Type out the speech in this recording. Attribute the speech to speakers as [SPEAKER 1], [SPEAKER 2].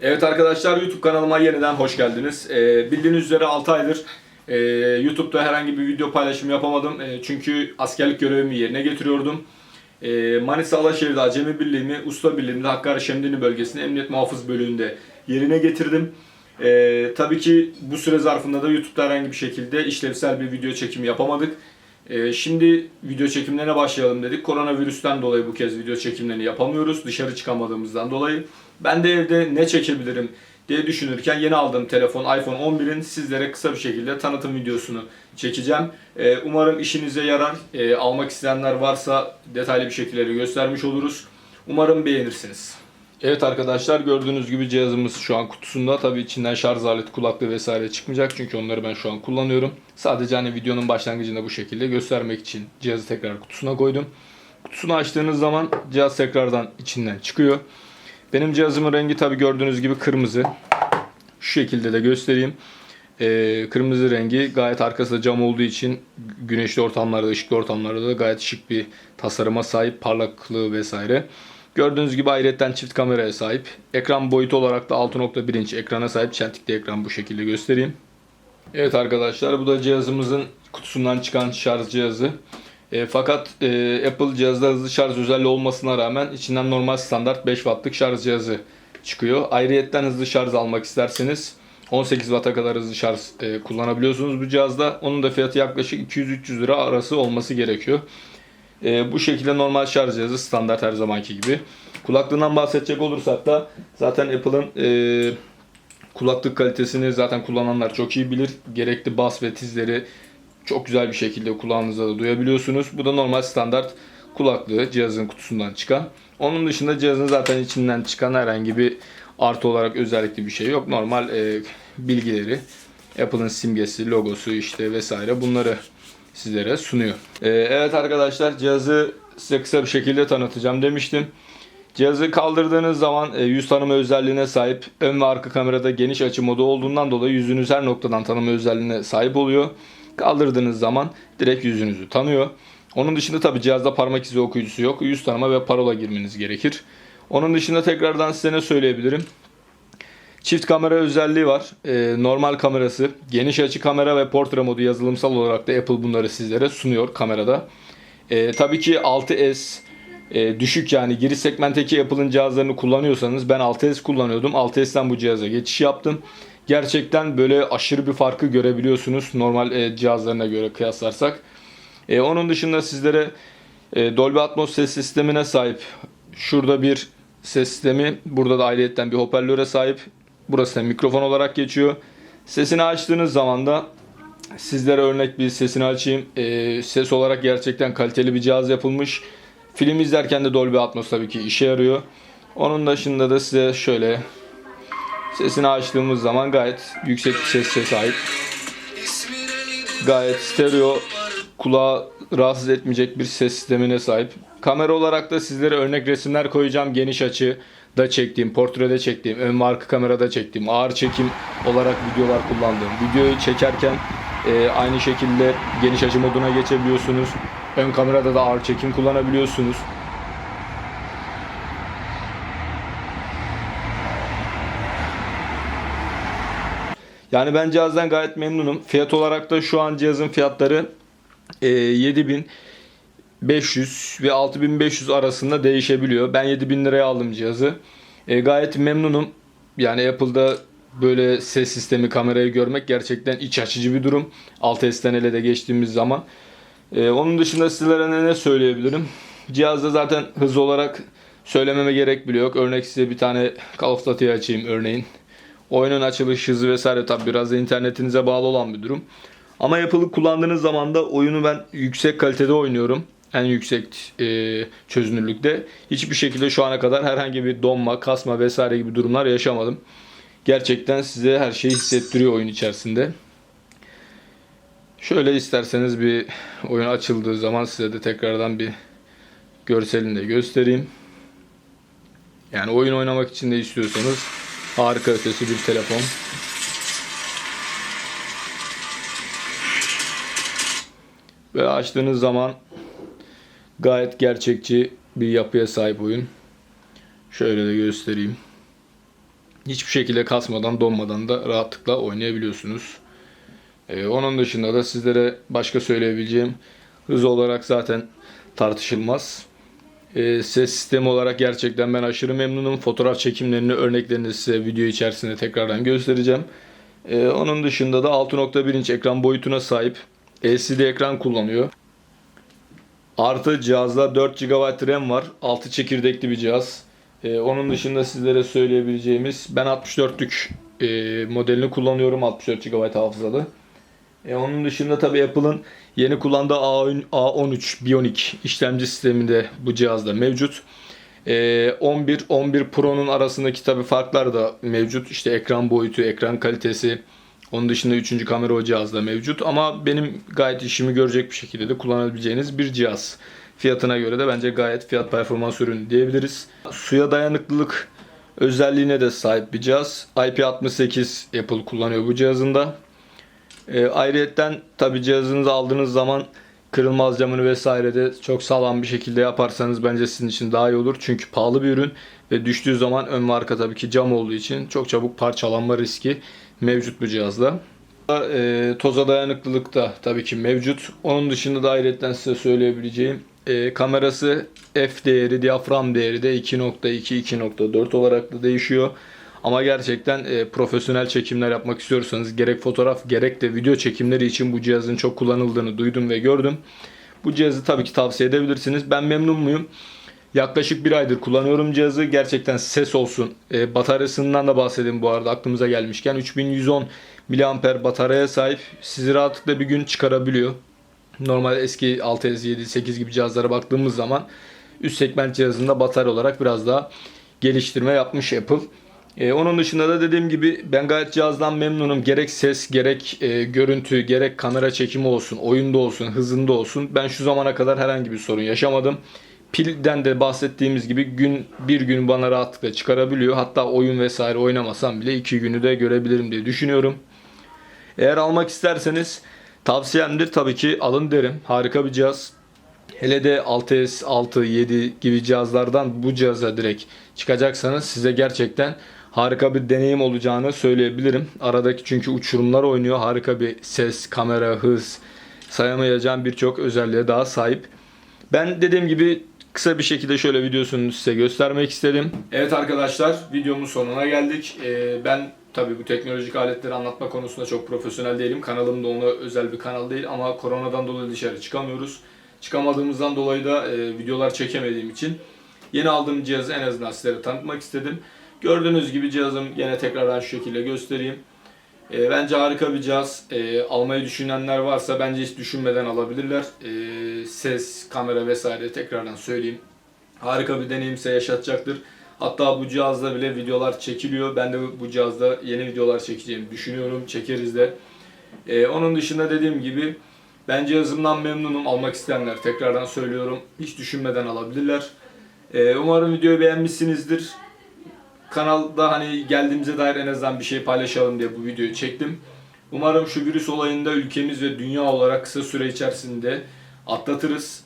[SPEAKER 1] Evet arkadaşlar YouTube kanalıma yeniden hoş geldiniz. Ee, bildiğiniz üzere 6 aydır e, YouTube'da herhangi bir video paylaşımı yapamadım. E, çünkü askerlik görevimi yerine getiriyordum. E, Manisa Alaşehir'de Acemi Birliği'mi, Usta Birliği'mde Hakkari Şemdinli bölgesinde Emniyet Muhafız Bölüğü'nde yerine getirdim. E, tabii ki bu süre zarfında da YouTube'da herhangi bir şekilde işlevsel bir video çekimi yapamadık. E, şimdi video çekimlerine başlayalım dedik. Koronavirüsten dolayı bu kez video çekimlerini yapamıyoruz. Dışarı çıkamadığımızdan dolayı. Ben de evde ne çekebilirim diye düşünürken yeni aldığım telefon iPhone 11'in sizlere kısa bir şekilde tanıtım videosunu çekeceğim. Ee, umarım işinize yarar. Ee, almak isteyenler varsa detaylı bir şekilde göstermiş oluruz. Umarım beğenirsiniz. Evet arkadaşlar gördüğünüz gibi cihazımız şu an kutusunda. Tabii içinden şarj aleti, kulaklığı vesaire çıkmayacak. Çünkü onları ben şu an kullanıyorum. Sadece hani videonun başlangıcında bu şekilde göstermek için cihazı tekrar kutusuna koydum. Kutusunu açtığınız zaman cihaz tekrardan içinden çıkıyor. Benim cihazımın rengi tabi gördüğünüz gibi kırmızı. Şu şekilde de göstereyim. Ee, kırmızı rengi gayet arkası cam olduğu için güneşli ortamlarda, ışıklı ortamlarda da gayet şık bir tasarıma sahip, parlaklığı vesaire. Gördüğünüz gibi ayrıyetten çift kameraya sahip. Ekran boyutu olarak da 6.1 inç ekrana sahip. Çentikli ekran bu şekilde göstereyim. Evet arkadaşlar bu da cihazımızın kutusundan çıkan şarj cihazı. E, fakat e, Apple cihazda hızlı şarj özelliği olmasına rağmen içinden normal standart 5 wattlık şarj cihazı çıkıyor. Ayrıyetten hızlı şarj almak isterseniz 18 watt'a kadar hızlı şarj e, kullanabiliyorsunuz bu cihazda. Onun da fiyatı yaklaşık 200-300 lira arası olması gerekiyor. E, bu şekilde normal şarj cihazı standart her zamanki gibi. Kulaklığından bahsedecek olursak da zaten Apple'ın e, kulaklık kalitesini zaten kullananlar çok iyi bilir. Gerekli bas ve tizleri çok güzel bir şekilde kulağınızda da duyabiliyorsunuz. Bu da normal standart kulaklığı cihazın kutusundan çıkan. Onun dışında cihazın zaten içinden çıkan herhangi bir artı olarak özellikli bir şey yok. Normal e, bilgileri, Apple'ın simgesi, logosu işte vesaire bunları sizlere sunuyor. E, evet arkadaşlar cihazı size kısa bir şekilde tanıtacağım demiştim. Cihazı kaldırdığınız zaman e, yüz tanıma özelliğine sahip. Ön ve arka kamerada geniş açı modu olduğundan dolayı yüzünüz her noktadan tanıma özelliğine sahip oluyor. Kaldırdığınız zaman direkt yüzünüzü tanıyor. Onun dışında tabi cihazda parmak izi okuyucusu yok. Yüz tanıma ve parola girmeniz gerekir. Onun dışında tekrardan size ne söyleyebilirim? Çift kamera özelliği var. Ee, normal kamerası, geniş açı kamera ve portre modu yazılımsal olarak da Apple bunları sizlere sunuyor kamerada. Ee, tabii ki 6S e, düşük yani giriş segmentteki Apple'ın cihazlarını kullanıyorsanız ben 6S kullanıyordum. 6S'ten bu cihaza geçiş yaptım. Gerçekten böyle aşırı bir farkı görebiliyorsunuz normal e, cihazlarına göre kıyaslarsak. E, onun dışında sizlere e, Dolby Atmos ses sistemine sahip. Şurada bir ses sistemi, burada da ayrıyetten bir hoparlöre sahip. Burası da mikrofon olarak geçiyor. Sesini açtığınız zaman da sizlere örnek bir sesini açayım. E, ses olarak gerçekten kaliteli bir cihaz yapılmış. Film izlerken de Dolby Atmos tabii ki işe yarıyor. Onun dışında da size şöyle sesini açtığımız zaman gayet yüksek bir sese sahip. Gayet stereo, kulağı rahatsız etmeyecek bir ses sistemine sahip. Kamera olarak da sizlere örnek resimler koyacağım. Geniş açı da çektiğim, portrede çektiğim, ön ve arka kamerada çektiğim, ağır çekim olarak videolar kullandığım. Videoyu çekerken e, aynı şekilde geniş açı moduna geçebiliyorsunuz. Ön kamerada da ağır çekim kullanabiliyorsunuz. Yani ben cihazdan gayet memnunum. Fiyat olarak da şu an cihazın fiyatları e, 7500 ve 6500 arasında değişebiliyor. Ben 7000 liraya aldım cihazı. E, gayet memnunum. Yani Apple'da böyle ses sistemi kamerayı görmek gerçekten iç açıcı bir durum. 6S'ten ele de geçtiğimiz zaman. E, onun dışında sizlere ne, ne söyleyebilirim? Cihazda zaten hız olarak söylememe gerek bile yok. Örnek size bir tane Call of Duty açayım örneğin. Oyunun açılış hızı vesaire tabi biraz da internetinize bağlı olan bir durum. Ama Apple'ı kullandığınız zaman da oyunu ben yüksek kalitede oynuyorum. En yüksek e, çözünürlükte. Hiçbir şekilde şu ana kadar herhangi bir donma, kasma vesaire gibi durumlar yaşamadım. Gerçekten size her şeyi hissettiriyor oyun içerisinde. Şöyle isterseniz bir oyun açıldığı zaman size de tekrardan bir görselini de göstereyim. Yani oyun oynamak için de istiyorsanız harika ötesi bir telefon. Ve açtığınız zaman gayet gerçekçi bir yapıya sahip oyun. Şöyle de göstereyim. hiçbir şekilde kasmadan, donmadan da rahatlıkla oynayabiliyorsunuz. Ee, onun dışında da sizlere başka söyleyebileceğim hız olarak zaten tartışılmaz. Ee, ses sistemi olarak gerçekten ben aşırı memnunum. Fotoğraf çekimlerini, örneklerini size video içerisinde tekrardan göstereceğim. Ee, onun dışında da 6.1 inç ekran boyutuna sahip LCD ekran kullanıyor. Artı cihazda 4 GB RAM var. 6 çekirdekli bir cihaz. Ee, onun dışında sizlere söyleyebileceğimiz ben 64'lük e, modelini kullanıyorum 64 GB hafızalı. E, onun dışında tabii Apple'ın yeni kullandığı A- A13 Bionic işlemci sisteminde bu cihazda mevcut. E, 11 11 Pro'nun arasındaki tabii farklar da mevcut. İşte ekran boyutu, ekran kalitesi. Onun dışında 3. kamera o cihazda mevcut ama benim gayet işimi görecek bir şekilde de kullanabileceğiniz bir cihaz. Fiyatına göre de bence gayet fiyat performans ürünü diyebiliriz. Suya dayanıklılık özelliğine de sahip bir cihaz. IP68 Apple kullanıyor bu cihazında. E, ayrıyetten tabi cihazınızı aldığınız zaman kırılmaz camını vesaire de çok sağlam bir şekilde yaparsanız bence sizin için daha iyi olur. Çünkü pahalı bir ürün ve düştüğü zaman ön ve arka tabii ki cam olduğu için çok çabuk parçalanma riski mevcut bu cihazda. E, toza dayanıklılık da tabii ki mevcut. Onun dışında da ayrıyetten size söyleyebileceğim e, kamerası f değeri, diyafram değeri de 2.2-2.4 olarak da değişiyor. Ama gerçekten e, profesyonel çekimler yapmak istiyorsanız gerek fotoğraf gerek de video çekimleri için bu cihazın çok kullanıldığını duydum ve gördüm. Bu cihazı tabii ki tavsiye edebilirsiniz. Ben memnun muyum? Yaklaşık bir aydır kullanıyorum cihazı. Gerçekten ses olsun. E, bataryasından da bahsedeyim bu arada aklımıza gelmişken. 3110 mAh bataryaya sahip. Sizi rahatlıkla bir gün çıkarabiliyor. Normal eski 6S, 7, 8 gibi cihazlara baktığımız zaman üst segment cihazında batarya olarak biraz daha geliştirme yapmış Apple. Ee, onun dışında da dediğim gibi ben gayet cihazdan memnunum. Gerek ses, gerek e, görüntü, gerek kamera çekimi olsun, oyunda olsun, hızında olsun. Ben şu zamana kadar herhangi bir sorun yaşamadım. Pilden de bahsettiğimiz gibi gün bir gün bana rahatlıkla çıkarabiliyor. Hatta oyun vesaire oynamasam bile iki günü de görebilirim diye düşünüyorum. Eğer almak isterseniz tavsiyemdir tabii ki alın derim. Harika bir cihaz. Hele de 6S, 6, 7 gibi cihazlardan bu cihaza direkt çıkacaksanız size gerçekten harika bir deneyim olacağını söyleyebilirim. Aradaki çünkü uçurumlar oynuyor. Harika bir ses, kamera, hız sayamayacağım birçok özelliğe daha sahip. Ben dediğim gibi kısa bir şekilde şöyle videosunu size göstermek istedim. Evet arkadaşlar videomun sonuna geldik. Ee, ben tabii bu teknolojik aletleri anlatma konusunda çok profesyonel değilim. Kanalım da ona özel bir kanal değil ama koronadan dolayı dışarı çıkamıyoruz. Çıkamadığımızdan dolayı da e, videolar çekemediğim için yeni aldığım cihazı en azından sizlere tanıtmak istedim. Gördüğünüz gibi cihazım yine tekrardan şu şekilde göstereyim. E, bence harika bir cihaz. E, almayı düşünenler varsa bence hiç düşünmeden alabilirler. E, ses, kamera vesaire tekrardan söyleyeyim. Harika bir deneyim size yaşatacaktır. Hatta bu cihazda bile videolar çekiliyor. Ben de bu cihazda yeni videolar çekeceğimi düşünüyorum. Çekeriz de. E, onun dışında dediğim gibi ben cihazımdan memnunum. Almak isteyenler tekrardan söylüyorum. Hiç düşünmeden alabilirler. E, umarım videoyu beğenmişsinizdir. Kanalda hani geldiğimize dair en azından bir şey paylaşalım diye bu videoyu çektim. Umarım şu virüs olayında ülkemiz ve dünya olarak kısa süre içerisinde atlatırız.